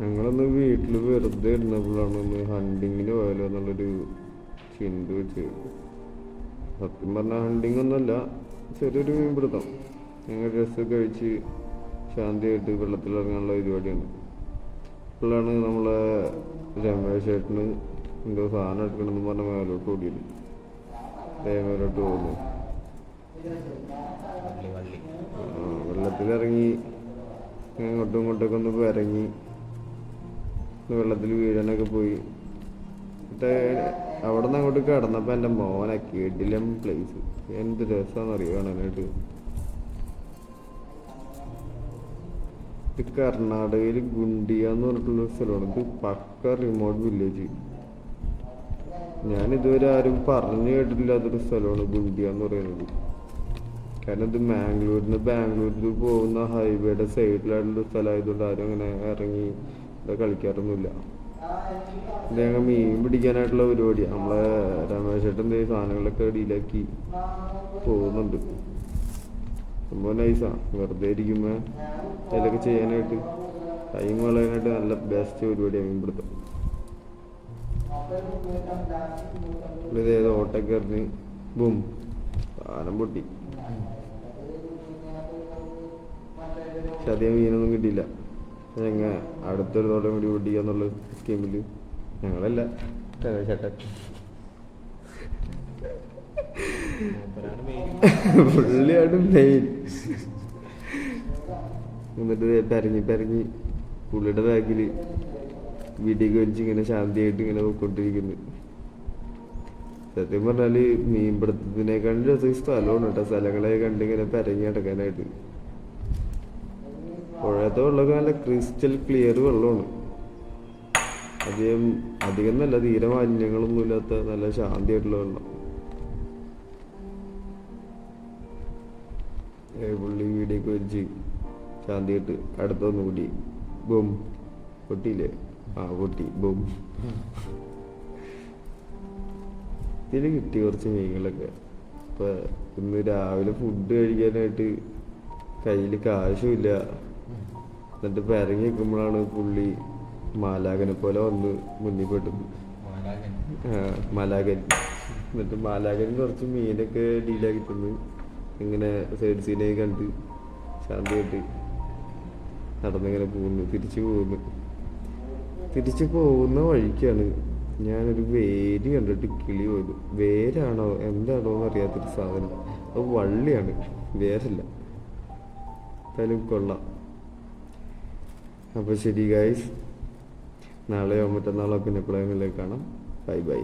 ഞങ്ങളൊന്ന് വീട്ടിൽ വെറുതെ ഇരുന്നപ്പോഴാണ് ഒന്ന് ഹണ്ടിങ്ങിന് പോയാലോ എന്നുള്ളൊരു ചിന്ത വെച്ച്. സത്യം പറഞ്ഞാൽ ഹണ്ടിങ് ഒന്നുമല്ല ചെറിയൊരു മീൻപിടുത്തം. ഞങ്ങൾ ഡ്രസ്സ് കഴിച്ച് ശാന്തിയായിട്ട് വെള്ളത്തിലിറങ്ങാനുള്ള പരിപാടിയാണ്. അപ്പോഴാണ് നമ്മളെ രമേശ് ചേട്ടന് എന്തോ സാധനം എടുക്കണമെന്ന് പറഞ്ഞ മേലോട്ട് ഓടിയത്. തേങ്ങയിലോട്ട് പോകുന്നു. വെള്ളത്തിലിറങ്ങി അങ്ങോട്ടും ഇങ്ങോട്ടൊക്കെ ഒന്ന് ഇറങ്ങി വെള്ളത്തിൽ വീഴാനൊക്കെ പോയി. എന്നിട്ട് അവിടെ നിന്ന് അങ്ങോട്ട് കിടന്നപ്പോൾ എന്റെ മോനെ കിടിലം പ്ലേസ് എന്ത് രസമാണെന്നറിയോ കാണാനായിട്ട്. ഇത് ഗുണ്ടിയ എന്ന് പറഞ്ഞിട്ടുള്ള സ്ഥലമാണ്. ഇത് പക്ക റിമോട്ട് വില്ലേജ് ഞാൻ ഇതുവരെ ആരും പറഞ്ഞു കേട്ടിട്ടില്ലാത്തൊരു സ്ഥലമാണ് ഗുണ്ടിയ എന്ന് പറയുന്നത്. കാരണം ഇത് മാംഗ്ലൂരിൽ ബാംഗ്ലൂരിൽ പോകുന്ന ഹൈവേയുടെ സൈഡിലായിട്ടുള്ള സ്ഥലമായതുകൊണ്ട് ആരും അങ്ങനെ ഇറങ്ങി ഇവിടെ കളിക്കാറൊന്നുമില്ല. അദ്ദേഹം മീൻ പിടിക്കാനായിട്ടുള്ള പരിപാടിയാണ് നമ്മളെ രമേശേട്ടൻ എന്തെങ്കിലും സാധനങ്ങളൊക്കെ ഡീലാക്കി പോകുന്നുണ്ട്. സംഭവം നൈസാ വെറുതെ ഇരിക്കുമ്പോൾ അതിലൊക്കെ ചെയ്യാനായിട്ട് ടൈം കളയാനായിട്ട് നല്ല ബെസ്റ്റ് പരിപാടിയാണ് മീൻ പിടുത്തം. ഇത് ഏതോ ഓട്ടൊക്കെ എറിഞ്ഞ് ബും സാധനം പൊട്ടി. പക്ഷെ അധികം മീനൊന്നും കിട്ടിയില്ല. ഞങ്ങ അടുത്തൊരു തോട്ടം കൂടി പൊട്ടിക്കാന്നുള്ള സ്കീമിൽ ഞങ്ങളല്ല. ചേട്ടൻ പുള്ളിയാണ് മെയിൻ എന്നിട്ട് പെരങ്ങി പെരങ്ങി പുള്ളിയുടെ ബാഗിൽ വീട്ടിലേക്ക് വലിച്ച് ഇങ്ങനെ ശാന്തിയായിട്ട് ഇങ്ങനെ പോയിക്കൊണ്ടിരിക്കുന്നു സത്യം പറഞ്ഞാൽ മീൻപിടുത്തത്തിനേക്കാളും രസം സ്ഥലമാണ് കേട്ടോ. സ്ഥലങ്ങളെ കണ്ട് ഇങ്ങനെ പെരഞ്ഞി നടക്കാനായിട്ട്. പുഴയത്തെ വെള്ളമൊക്കെ നല്ല ക്രിസ്റ്റൽ ക്ലിയർ വെള്ളമാണ്. അധികം അധികം നല്ല തീരെ മാലിന്യങ്ങളൊന്നും ഇല്ലാത്ത നല്ല ശാന്തിയായിട്ടുള്ള വെള്ളം. പുള്ളി വീടിയൊക്കെ വെച്ച് ശാന്തിയായിട്ട് അടുത്തൊന്നും കൂടി. ബും. പൊട്ടിയില്ലേ? ആ പൊട്ടി. ബും. ഇതിൽ കിട്ടി കുറച്ച് മീനുകളൊക്കെ. ഇപ്പൊ ഇന്ന് രാവിലെ ഫുഡ് കഴിക്കാനായിട്ട് കയ്യിൽ കാശുമില്ല എന്നിട്ട് പെരങ്ങി നിൽക്കുമ്പോഴാണ് പുള്ളി മാലാകനെ പോലെ വന്ന് മുന്നിൽ പെട്ടത് മാലാകൻ എന്നിട്ട് മാലാകൻ കുറച്ച് മീനൊക്കെ ഡീലാക്കി തന്നു. ഇങ്ങനെ സൈഡ് സീനൊക്കെ കണ്ട് ശാന്തി ശാന്തിയായിട്ട് നടന്നിങ്ങനെ പോകുന്നു. തിരിച്ചു പോകുന്നു. തിരിച്ചു പോകുന്ന വഴിക്കാണ് ഞാനൊരു വേര് കണ്ടിട്ട് കിളി പോയത്. വേരാണോ? എന്താണോ എന്ന് അറിയാത്തൊരു സാധനം. അത് വള്ളിയാണ്. വേരല്ല. എന്തായാലും കൊള്ളാം. അപ്പോൾ ശരി ഗായ്സ് നാളെയോ മറ്റന്നാളോ പിന്നെ എപ്പോഴെങ്കിലും കാണാം. Bye bye